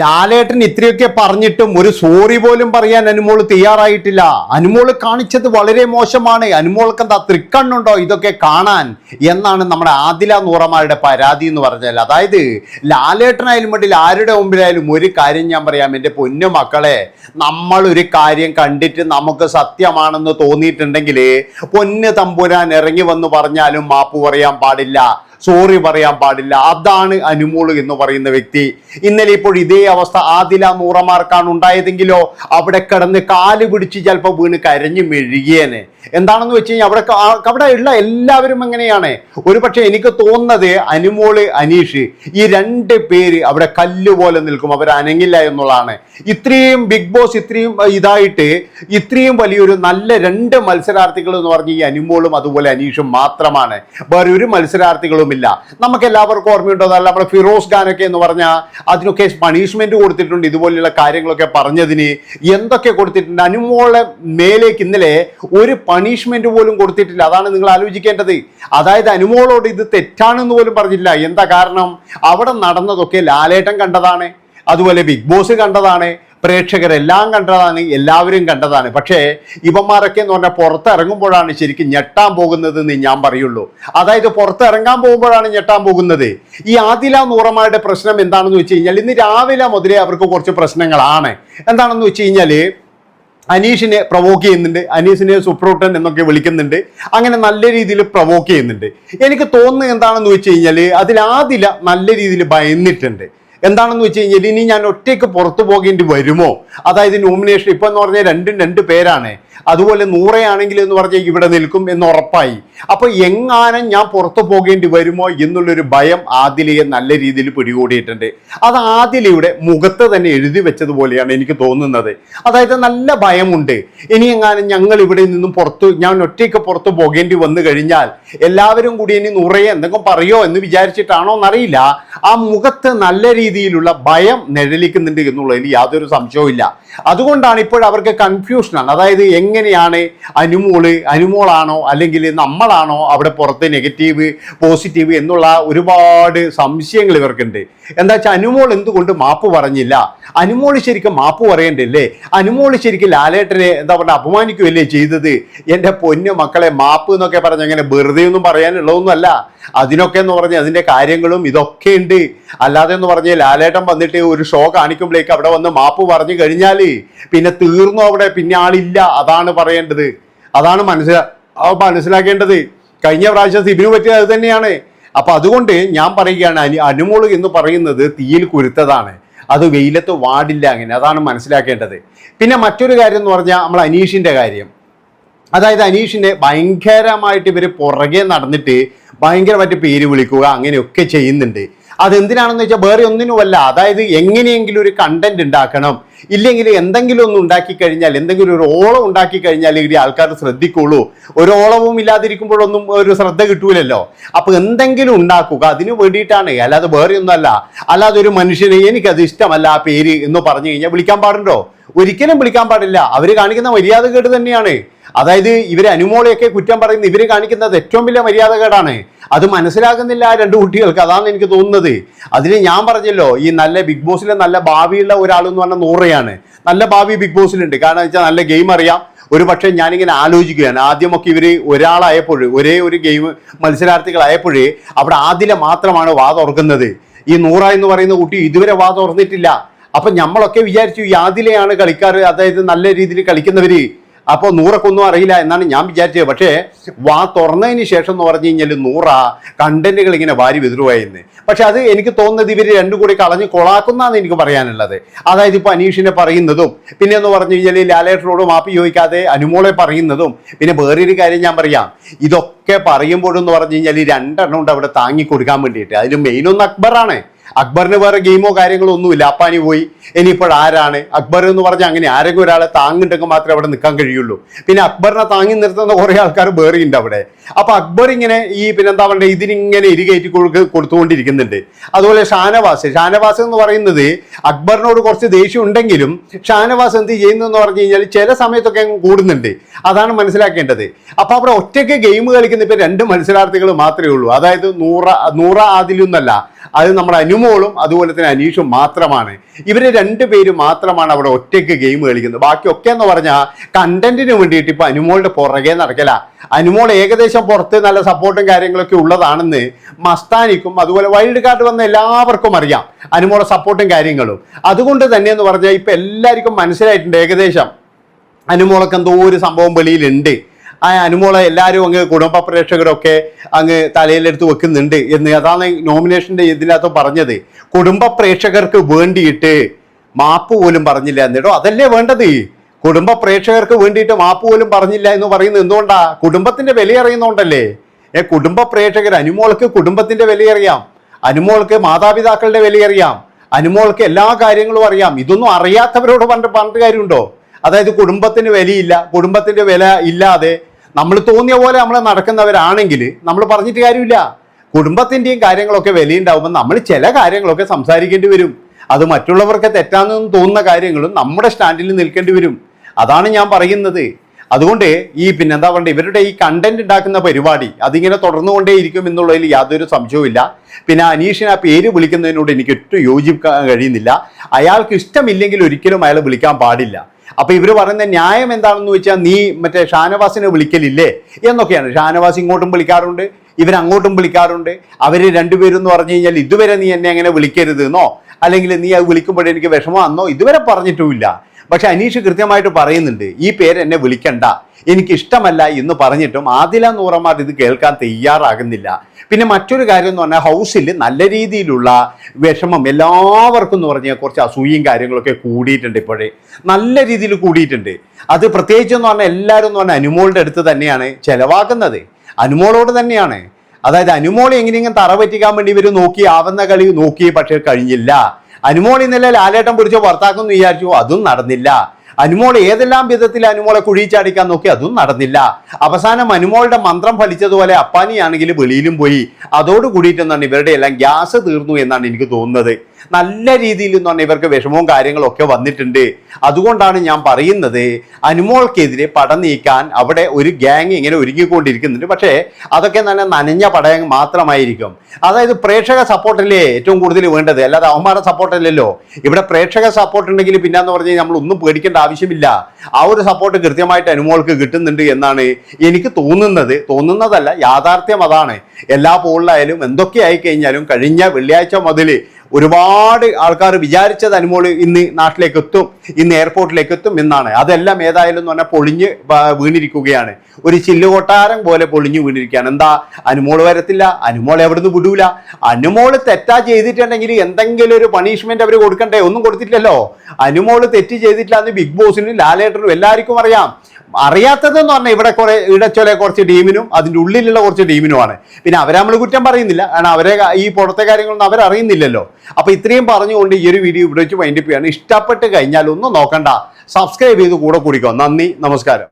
ലാലേട്ടൻ ഇത്രയൊക്കെ പറഞ്ഞിട്ടും ഒരു സോറി പോലും പറയാൻ അനുമോൾ തയ്യാറായിട്ടില്ല. അനുമോൾ കാണിച്ചത് വളരെ മോശമാണ്. അനുമോൾക്ക് എന്താ തൃക്കണ്ണുണ്ടോ ഇതൊക്കെ കാണാൻ എന്നാണ് നമ്മുടെ ആദില നൂറമാരുടെ പരാതി എന്ന് പറഞ്ഞാൽ. അതായത് ലാലേട്ടനായാലും വേണ്ടിയിൽ ആരുടെ മുമ്പിലായാലും ഒരു കാര്യം ഞാൻ പറയാം. എന്റെ പൊന്നു മക്കളെ നമ്മൾ ഒരു കാര്യം കണ്ടിട്ട് നമുക്ക് സത്യമാണെന്ന് തോന്നിയിട്ടുണ്ടെങ്കിൽ പൊന്ന് തമ്പുരാൻ ഇറങ്ങി വന്ന് പറഞ്ഞാലും മാപ്പ് പറയാൻ പാടില്ല. സോറി പറയാൻ പാടില്ല. അതാണ് അനുമോൾ എന്ന് പറയുന്ന വ്യക്തി. ഇന്നലെ ഇപ്പോൾ ഇതേ അവസ്ഥ ആദില നൂറമാർക്കാണ് ഉണ്ടായതെങ്കിലോ അവിടെ കിടന്ന് കാൽ പിടിച്ച് ചിലപ്പോൾ വീണ് കരഞ്ഞു മെഴുകിയേനെ. എന്താണെന്ന് വെച്ച് കഴിഞ്ഞാൽ അവിടെ അവിടെ ഉള്ള എല്ലാവരും എങ്ങനെയാണ് ഒരു പക്ഷേ എനിക്ക് തോന്നുന്നത് അനുമോൾ അനീഷ് ഈ രണ്ട് പേര് അവിടെ കല്ല് പോലെ നിൽക്കും. അവർ അനങ്ങില്ല എന്നുള്ളതാണ്. ഇത്രയും ബിഗ് ബോസ് ഇത്രയും ഇതായിട്ട് ഇത്രയും വലിയൊരു നല്ല രണ്ട് മത്സരാർത്ഥികൾ എന്ന് പറഞ്ഞ ഈ അനുമോളും അതുപോലെ അനീഷും മാത്രമാണ്. വേറെ ഒരു മത്സരാർത്ഥികളുമില്ല നമുക്ക് എല്ലാവർക്കും ഓർമ്മയുണ്ടോ? അതല്ല നമ്മുടെ ഫിറോസ് ഖാനൊക്കെ എന്ന് പറഞ്ഞാൽ അതിനൊക്കെ പണിഷ്മെന്റ് കൊടുത്തിട്ടുണ്ട്. ഇതുപോലെയുള്ള കാര്യങ്ങളൊക്കെ പറഞ്ഞതിന് എന്തൊക്കെ കൊടുത്തിട്ടുണ്ട്? അനുമോളെ മേലേക്ക് ഇന്നലെ ഒരു പണിഷ്മെന്റ് പോലും കൊടുത്തിട്ടില്ല. അതാണ് നിങ്ങൾ ആലോചിക്കേണ്ടത്. അതായത് അനുമോളോട് ഇത് തെറ്റാണെന്ന് പോലും പറഞ്ഞില്ല. എന്താ കാരണം? അവിടെ നടന്നതൊക്കെ ലാലേട്ടം കണ്ടതാണ്. അതുപോലെ ബിഗ് ബോസ് കണ്ടതാണ്. പ്രേക്ഷകരെല്ലാം കണ്ടതാണ് എല്ലാവരും കണ്ടതാണ്. പക്ഷേ ഇവന്മാരൊക്കെ എന്ന് പറഞ്ഞാൽ പുറത്തിറങ്ങുമ്പോഴാണ് ശരിക്കും ഞെട്ടാൻ പോകുന്നത് എന്ന് ഞാൻ പറയുള്ളൂ. അതായത് പുറത്തിറങ്ങാൻ പോകുമ്പോഴാണ് ഞെട്ടാൻ പോകുന്നത്. ഈ ആദില നൂറമാരുടെ പ്രശ്നം എന്താണെന്ന് വെച്ച് കഴിഞ്ഞാൽ ഇന്ന് രാവിലെ മുതലേ അവർക്ക് കുറച്ച് പ്രശ്നങ്ങളാണ്. എന്താണെന്ന് വെച്ച് കഴിഞ്ഞാൽ അനീഷിനെ പ്രൊവോക്ക് ചെയ്യുന്നുണ്ട് അനീഷിനെ സുപ്രൂട്ടൻ എന്നൊക്കെ വിളിക്കുന്നുണ്ട് അങ്ങനെ നല്ല രീതിയിൽ പ്രൊവോക്ക് ചെയ്യുന്നുണ്ട്. എനിക്ക് തോന്നുന്നത് എന്താണെന്ന് വെച്ച് കഴിഞ്ഞാൽ അതിൽ ആദില നല്ല രീതിയിൽ ഭയന്നിട്ടുണ്ട്. എന്താണെന്ന് വെച്ച് കഴിഞ്ഞാൽ ഇനി ഞാൻ ഒറ്റയ്ക്ക് പുറത്തു പോകേണ്ടി വരുമോ? അതായത് നോമിനേഷൻ ഇപ്പം എന്ന് പറഞ്ഞാൽ രണ്ടും രണ്ട് പേരാണ്. അതുപോലെ നൂറയാണെങ്കിൽ എന്ന് പറഞ്ഞാൽ ഇവിടെ നിൽക്കും എന്ന് ഉറപ്പായി. അപ്പോൾ എങ്ങാനും ഞാൻ പുറത്തു പോകേണ്ടി വരുമോ എന്നുള്ളൊരു ഭയം ആദിലയെ നല്ല രീതിയിൽ പിടികൂടിയിട്ടുണ്ട്. അത് ആദിലയുടെ മുഖത്ത് തന്നെ എഴുതി വെച്ചതുപോലെയാണ് എനിക്ക് തോന്നുന്നത്. അതായത് നല്ല ഭയമുണ്ട്. ഇനി എങ്ങാനും ഞങ്ങൾ ഇവിടെ നിന്നും പുറത്തു ഞാൻ ഒറ്റയ്ക്ക് പുറത്തു പോകേണ്ടി വന്നു കഴിഞ്ഞാൽ എല്ലാവരും കൂടി ഇനി നൂറയെ എന്തെങ്കിലും പറയോ എന്ന് വിചാരിച്ചിട്ടാണോ എന്നറിയില്ല. ആ മുഖത്ത് നല്ല രീതിയിലുള്ള ഭയം നിഴലിക്കുന്നുണ്ട് എന്നുള്ളതിൽ യാതൊരു സംശയവും അതുകൊണ്ടാണ് ഇപ്പോൾ അവർക്ക് കൺഫ്യൂഷനാണ് അതായത് എങ്ങനെയാണ് അനുമോൾ അനുമോളാണോ അല്ലെങ്കിൽ നമ്മളാണോ അവിടെ പുറത്ത് നെഗറ്റീവ് പോസിറ്റീവ് എന്നുള്ള ഒരുപാട് സംശയങ്ങൾ ഇവർക്കുണ്ട്. എന്താ വെച്ചാൽ അനുമോൾ എന്തുകൊണ്ട് മാപ്പ് പറഞ്ഞില്ല? അനുമോൾ ശരിക്കും മാപ്പ് പറയണ്ടല്ലേ അനുമോൾ ശരിക്കും ലാലേട്ടനെ എന്താ പറയുക അപമാനിക്കുകയല്ലേ ചെയ്തത്? എന്റെ പൊന്നു മക്കളെ മാപ്പ് എന്നൊക്കെ പറഞ്ഞ് അങ്ങനെ വെറുതെ ഒന്നും പറയാനുള്ളതൊന്നുമല്ല. അതിനൊക്കെ എന്ന് പറഞ്ഞാൽ അതിന്റെ കാര്യങ്ങളും ഇതൊക്കെ ഉണ്ട്. അല്ലാതെ എന്ന് പറഞ്ഞാൽ ലാലേട്ടൻ വന്നിട്ട് ഒരു ഷോ കാണിക്കുമ്പോഴേക്ക് അവിടെ വന്ന് മാപ്പ് പറഞ്ഞു കഴിഞ്ഞാൽ പിന്നെ തീർന്നു അവിടെ? പിന്നെ ആളില്ല. അതാണ് പറയേണ്ടത്. അതാണ് മനസ്സിലാ മനസ്സിലാക്കേണ്ടത്. കഴിഞ്ഞ പ്രാവശ്യം സിബിന് പറ്റിയത് അത് തന്നെയാണ്. അപ്പൊ അതുകൊണ്ട് ഞാൻ പറയുകയാണ് അനി അനുമോൾ എന്ന് പറയുന്നത് തീയിൽ കുരുത്തതാണ്. അത് വെയിലത്ത് വാടില്ല അങ്ങനെ അതാണ് മനസ്സിലാക്കേണ്ടത്. പിന്നെ മറ്റൊരു കാര്യം എന്ന് പറഞ്ഞാൽ നമ്മൾ അനീഷിന്റെ കാര്യം. അതായത് അനീഷിനെ ഭയങ്കരമായിട്ട് ഇവർ പുറകെ നടന്നിട്ട് ഭയങ്കരമായിട്ട് പേര് വിളിക്കുക അങ്ങനെയൊക്കെ ചെയ്യുന്നുണ്ട്. അതെന്തിനാണെന്ന് വെച്ചാൽ വേറെ ഒന്നിനുമല്ല. അതായത് എങ്ങനെയെങ്കിലും ഒരു കണ്ടന്റ് ഉണ്ടാക്കണം. ഇല്ലെങ്കിൽ എന്തെങ്കിലും ഒന്ന് ഉണ്ടാക്കി കഴിഞ്ഞാൽ എന്തെങ്കിലും ഒരു ഓളം ഉണ്ടാക്കി കഴിഞ്ഞാൽ ഇവർ ആൾക്കാർ ശ്രദ്ധിക്കുള്ളൂ. ഒരു ഓളവും ഇല്ലാതിരിക്കുമ്പോഴൊന്നും ഒരു ശ്രദ്ധ കിട്ടൂലല്ലോ. അപ്പൊ എന്തെങ്കിലും ഉണ്ടാക്കുക. അതിന് വേണ്ടിയിട്ടാണ്. അല്ലാതെ വേറെ ഒന്നല്ല അല്ലാതെ ഒരു മനുഷ്യനെ എനിക്കത് ഇഷ്ടമല്ല ആ പേര് എന്ന് പറഞ്ഞു കഴിഞ്ഞാൽ വിളിക്കാൻ പാടുണ്ടോ? ഒരിക്കലും വിളിക്കാൻ പാടില്ല. അവർ കാണിക്കുന്ന മര്യാദ കേട്ട് തന്നെയാണ്. അതായത് ഇവരെ അനുമോളെയൊക്കെ കുറ്റം പറയുന്ന ഇവർ കാണിക്കുന്നത് ഏറ്റവും വലിയ മര്യാദകേടാണ്. അത് മനസ്സിലാകുന്നില്ല ആ രണ്ട് കുട്ടികൾക്ക് അതാണ് എനിക്ക് തോന്നുന്നത്. അതിന് ഞാൻ പറഞ്ഞല്ലോ ഈ നല്ല ബിഗ് ബോസിലെ നല്ല ഭാവിയുള്ള ഒരാളെന്ന് പറഞ്ഞാൽ നൂറയാണ്. നല്ല ഭാവി ബിഗ് ബോസിലുണ്ട്. കാരണം വെച്ചാൽ നല്ല ഗെയിം അറിയാം. ഒരു പക്ഷേ ഞാനിങ്ങനെ ആലോചിക്കുകയാണ്. ആദ്യമൊക്കെ ഇവർ ഒരാളായപ്പോൾ ഒരേ ഒരു ഗെയിം മത്സരാർത്ഥികളായപ്പോഴേ അവിടെ ആദില മാത്രമാണ് വാ തുറക്കുന്നത് ഈ നൂറ എന്ന് പറയുന്ന കുട്ടി ഇതുവരെ വാ തുറന്നിട്ടില്ല അപ്പം നമ്മളൊക്കെ വിചാരിച്ചു ഈ ആദിലെയാണ് കളിക്കാറ്. അതായത് നല്ല രീതിയിൽ കളിക്കുന്നവര് അപ്പോൾ നൂറക്കൊന്നും അറിയില്ല എന്നാണ് ഞാൻ വിചാരിച്ചത്. പക്ഷേ വാ തുറന്നതിന് ശേഷം എന്ന് പറഞ്ഞു കഴിഞ്ഞാൽ നൂറ കണ്ടന്റുകൾ ഇങ്ങനെ വാരി വിതിരുവായിരുന്നു പക്ഷെ അത് എനിക്ക് തോന്നുന്നത് ഇവർ രണ്ടു കൂടി കളഞ്ഞ് കൊളാക്കുന്നാണ് എനിക്ക് പറയാനുള്ളത്. അതായത് ഇപ്പോൾ അനീഷിനെ പറയുന്നതും പിന്നെ എന്ന് പറഞ്ഞു കഴിഞ്ഞാൽ ലാലേട്ടനോട് മാപ്പി ചോദിക്കാതെ അനുമോളെ പറയുന്നതും പിന്നെ വേറൊരു കാര്യം ഞാൻ പറയാം. ഇതൊക്കെ പറയുമ്പോഴെന്ന് പറഞ്ഞു കഴിഞ്ഞാൽ രണ്ടെണ്ണം ഉണ്ട് അവിടെ താങ്ങി കൊടുക്കാൻ വേണ്ടിയിട്ട്. അതിൽ മെയിൻ ഒന്ന് അക്ബറാണ്. അക്ബറിന് വേറെ ഗെയിമോ കാര്യങ്ങളോ ഒന്നുമില്ല. അപ്പാനി പോയി. ഇനിയിപ്പോൾ ആരാണ്? അക്ബർ എന്ന് പറഞ്ഞാൽ അങ്ങനെ ആരെങ്കിലും ഒരാളെ താങ്ങുണ്ടെങ്കിൽ മാത്രമേ അവിടെ നിൽക്കാൻ കഴിയുള്ളൂ. പിന്നെ അക്ബറിനെ താങ്ങി നിർത്തുന്ന കുറേ ആൾക്കാർ വേറെയുണ്ട് അവിടെ. അപ്പോൾ അക്ബർ ഇങ്ങനെ ഈ പിന്നെന്താ പറയുക ഇതിനിങ്ങനെ ഇരികയറ്റി കൊടുക്ക് കൊടുത്തുകൊണ്ടിരിക്കുന്നുണ്ട്. അതുപോലെ ഷാനവാസ്. ഷാനവാസ് എന്ന് പറയുന്നത് അക്ബറിനോട് കുറച്ച് ദേഷ്യം ഉണ്ടെങ്കിലും ഷാനവാസ് എന്ത് ചെയ്യുന്നു എന്ന് പറഞ്ഞു കഴിഞ്ഞാൽ ചില സമയത്തൊക്കെ കൂടുന്നുണ്ട്. അതാണ് മനസ്സിലാക്കേണ്ടത്. അപ്പോൾ അവിടെ ഒറ്റയ്ക്ക് ഗെയിം കളിക്കുന്ന ഇപ്പൊ രണ്ട് മത്സരാർത്ഥികൾ മാത്രമേ ഉള്ളൂ. അതായത് നൂറ നൂറ ആദിലൊന്നല്ല അത് നമ്മുടെ അനുമോളും അതുപോലെ തന്നെ അനീഷും മാത്രമാണ്. ഇവർ രണ്ടുപേരും മാത്രമാണ് അവിടെ ഒറ്റയ്ക്ക് ഗെയിം കളിക്കുന്നത്. ബാക്കിയൊക്കെ എന്ന് പറഞ്ഞാൽ കണ്ടന്റിന് വേണ്ടിയിട്ട് ഇപ്പം അനുമോളുടെ പുറകെ നടക്കല. അനുമോൾ ഏകദേശം പുറത്ത് നല്ല സപ്പോർട്ടും കാര്യങ്ങളൊക്കെ ഉള്ളതാണെന്ന് മസ്താനിക്കും അതുപോലെ വൈൽഡ് കാർഡ് വന്ന എല്ലാവർക്കും അറിയാം. അനുമോളെ സപ്പോർട്ടും കാര്യങ്ങളും. അതുകൊണ്ട് തന്നെ എന്ന് പറഞ്ഞാൽ ഇപ്പം എല്ലാവർക്കും മനസ്സിലായിട്ടുണ്ട് ഏകദേശം. അനുമോളൊക്കെ എന്തോ ഒരു സംഭവം വെളിയിലുണ്ട്. ആ അനുമോളെ എല്ലാവരും അങ്ങ് കുടുംബ പ്രേക്ഷകരൊക്കെ അങ്ങ് തലയിലെടുത്ത് വെക്കുന്നുണ്ട് എന്ന് അതാണ് നോമിനേഷന്റെ ഇതിനകത്ത് പറഞ്ഞത്. കുടുംബ പ്രേക്ഷകർക്ക് വേണ്ടിയിട്ട് മാപ്പ് പോലും പറഞ്ഞില്ല എന്നിട്ടോ അതല്ലേ വേണ്ടത്? കുടുംബ പ്രേക്ഷകർക്ക് വേണ്ടിയിട്ട് മാപ്പ് പോലും പറഞ്ഞില്ല എന്ന് പറയുന്നത് എന്തുകൊണ്ടാ? കുടുംബത്തിന്റെ വില അറിയുന്നോണ്ടല്ലേ? ഏ കുടുംബ പ്രേക്ഷകർ അനുമോൾക്ക് കുടുംബത്തിന്റെ വില അറിയാം. അനുമോൾക്ക് മാതാപിതാക്കളുടെ വില അറിയാം. അനുമോൾക്ക് എല്ലാ കാര്യങ്ങളും അറിയാം. ഇതൊന്നും അറിയാത്തവരോട് പറഞ്ഞ പറഞ്ഞിട്ട് കാര്യമുണ്ടോ? അതായത് കുടുംബത്തിന് വിലയില്ല. കുടുംബത്തിന്റെ വില ഇല്ലാതെ നമ്മൾ തോന്നിയ പോലെ നമ്മൾ നടക്കുന്നവരാണെങ്കിൽ നമ്മൾ പറഞ്ഞിട്ട് കാര്യമില്ല. കുടുംബത്തിന്റെയും കാര്യങ്ങളൊക്കെ വിലയുണ്ടാവുമ്പോൾ നമ്മൾ ചില കാര്യങ്ങളൊക്കെ സംസാരിക്കേണ്ടി വരും. അത് മറ്റുള്ളവർക്ക് തെറ്റാണെന്ന് തോന്നുന്ന കാര്യങ്ങളും നമ്മുടെ സ്റ്റാൻഡിൽ നിൽക്കേണ്ടി വരും. അതാണ് ഞാൻ പറയുന്നത്. അതുകൊണ്ട് ഈ പിന്നെ എന്താ പറയുക ഇവരുടെ ഈ കണ്ടന്റ് ഉണ്ടാക്കുന്ന പരിപാടി അതിങ്ങനെ തുടർന്നുകൊണ്ടേയിരിക്കും എന്നുള്ളതിൽ യാതൊരു സംശയവുമില്ല പിന്നെ അനീഷിന് ആ പേര് വിളിക്കുന്നതിനോട് എനിക്ക് ഒട്ടും യോജിക്കാൻ കഴിയുന്നില്ല. അയാൾക്ക് ഇഷ്ടമില്ലെങ്കിൽ ഒരിക്കലും അയാൾ വിളിക്കാൻ പാടില്ല. അപ്പൊ ഇവർ പറയുന്ന ന്യായം എന്താണെന്ന് വെച്ചാൽ നീ മറ്റേ ഷാനവാസിനെ വിളിക്കലില്ലേ? എന്നൊക്കെയാണ്. ഷാനവാസ് ഇങ്ങോട്ടും വിളിക്കാറുണ്ട് ഇവരങ്ങോട്ടും വിളിക്കാറുണ്ട്. അവർ രണ്ടുപേരും എന്ന് പറഞ്ഞു കഴിഞ്ഞാൽ ഇതുവരെ നീ എന്നെ അങ്ങനെ വിളിക്കരുത് എന്നോ അല്ലെങ്കിൽ നീ അത് വിളിക്കുമ്പോൾ എനിക്ക് വിഷമമാണെന്നോ? ഇതുവരെ പറഞ്ഞിട്ടുമില്ല. പക്ഷെ അനീഷ് കൃത്യമായിട്ട് പറയുന്നുണ്ട് ഈ പേര് എന്നെ വിളിക്കണ്ട. എനിക്ക് ഇഷ്ടമല്ല എന്ന് പറഞ്ഞിട്ടും ആദില നൂറമാർ ഇത് കേൾക്കാൻ തയ്യാറാകുന്നില്ല. പിന്നെ മറ്റൊരു കാര്യം എന്ന് പറഞ്ഞാൽ ഹൗസിൽ നല്ല രീതിയിലുള്ള വിഷമം എല്ലാവർക്കും എന്ന് പറഞ്ഞാൽ കുറച്ച് അസൂയയും കാര്യങ്ങളൊക്കെ കൂടിയിട്ടുണ്ട് ഇപ്പോഴേ. നല്ല രീതിയിൽ കൂടിയിട്ടുണ്ട്. അത് പ്രത്യേകിച്ച് എന്ന് പറഞ്ഞാൽ എല്ലാവരും എന്ന് പറഞ്ഞാൽ അനുമോളുടെ അടുത്ത് തന്നെയാണ് ചിലവാക്കുന്നത്. അനുമോളോട് തന്നെയാണ്. അതായത് അനുമോൾ എങ്ങനെയെങ്കിലും തറ പറ്റിക്കാൻ വേണ്ടി ഇവർ നോക്കി ആവുന്ന കളി നോക്കി പക്ഷേ കഴിഞ്ഞില്ല. അനുമോൾ ഇന്നലെ ലാലേട്ടം പിടിച്ചോ ഭർത്താക്കെന്ന് വിചാരിച്ചു. അതും നടന്നില്ല. അനുമോൾ ഏതെല്ലാം വിധത്തിൽ അനുമോളെ കുഴിച്ചാടിക്കാൻ നോക്കി അതും നടന്നില്ല. അവസാനം അനുമോളുടെ മന്ത്രം ഫലിച്ചതുപോലെ അപ്പാനിയാണെങ്കിൽ വെളിയിലും പോയി. അതോട് കൂടിയിട്ടെന്നാണ് ഇവരുടെ എല്ലാം ഗ്യാസ് തീർന്നു എന്നാണ് എനിക്ക് തോന്നുന്നത്. നല്ല രീതിയിൽ എന്ന് പറഞ്ഞാൽ ഇവർക്ക് വിഷമവും കാര്യങ്ങളും ഒക്കെ വന്നിട്ടുണ്ട്. അതുകൊണ്ടാണ് ഞാൻ പറയുന്നത് അനുമോൾക്കെതിരെ പടം നീക്കാൻ അവിടെ ഒരു ഗ്യാങ് ഇങ്ങനെ ഒരുങ്ങിക്കൊണ്ടിരിക്കുന്നുണ്ട്. പക്ഷേ അതൊക്കെ നല്ല നനഞ്ഞ പടയം മാത്രമായിരിക്കും. അതായത് പ്രേക്ഷക സപ്പോർട്ടല്ലേ ഏറ്റവും കൂടുതൽ വേണ്ടത്? അല്ലാതെ അവന്മാരുടെ സപ്പോർട്ടല്ലല്ലോ ഇവിടെ പ്രേക്ഷക സപ്പോർട്ട് ഉണ്ടെങ്കിൽ പിന്നെന്ന് പറഞ്ഞാൽ നമ്മൾ ഒന്നും പേടിക്കേണ്ട ആവശ്യമില്ല. ആ ഒരു സപ്പോർട്ട് കൃത്യമായിട്ട് അനുമോൾക്ക് കിട്ടുന്നുണ്ട് എന്നാണ് എനിക്ക് തോന്നുന്നത്. തോന്നുന്നതല്ല യാഥാർത്ഥ്യം അതാണ്. എല്ലാ പോളിലായാലും എന്തൊക്കെ ആയി കഴിഞ്ഞാലും കഴിഞ്ഞ വെള്ളിയാഴ്ച മുതൽ ഒരുപാട് ആൾക്കാർ വിചാരിച്ചത് അനുമോൾ ഇന്ന് നാട്ടിലേക്ക് എത്തും ഇന്ന് എയർപോർട്ടിലേക്ക് എത്തും എന്നാണ്. അതെല്ലാം ഏതായാലും എന്ന് പറഞ്ഞാൽ പൊളിഞ്ഞ് വീണിരിക്കുകയാണ്. ഒരു ചില്ലുകൊട്ടാരം പോലെ പൊളിഞ്ഞു വീണിരിക്കുകയാണ്. എന്താ? അനുമോൾ വരത്തില്ല അനുമോൾ എവിടുന്ന് വിടൂല? അനുമോൾ തെറ്റാ ചെയ്തിട്ടുണ്ടെങ്കിൽ എന്തെങ്കിലും ഒരു പണിഷ്മെന്റ് അവർ കൊടുക്കണ്ടേ? ഒന്നും കൊടുത്തിട്ടില്ലല്ലോ. അനുമോൾ തെറ്റ് ചെയ്തിട്ടില്ല എന്ന് ബിഗ് ബോസിനും ലാലേട്ടനും എല്ലാവർക്കും അറിയാം. അറിയാത്തതെന്ന് പറഞ്ഞാൽ ഇവിടെ കുറെ ഇടച്ചൊല കുറച്ച് ടീമിനും അതിന്റെ ഉള്ളിലുള്ള കുറച്ച് ടീമിനുമാണ്. പിന്നെ അവരെ നമ്മൾ കുറ്റം പറയുന്നില്ല. കാരണം അവരെ ഈ പുറത്തെ കാര്യങ്ങളൊന്നും അവരറിയുന്നില്ലല്ലോ. അപ്പോൾ ഇത്രയും പറഞ്ഞുകൊണ്ട് ഈ ഒരു വീഡിയോ ഇവിടെ വെച്ച് വൈൻഡപ്പ് ചെയ്യാണ് ഇഷ്ടപ്പെട്ട് കഴിഞ്ഞാൽ ഒന്നും നോക്കണ്ട. സബ്സ്ക്രൈബ് ചെയ്ത് കൂടെ കൂടിക്കോ. നന്ദി. നമസ്കാരം.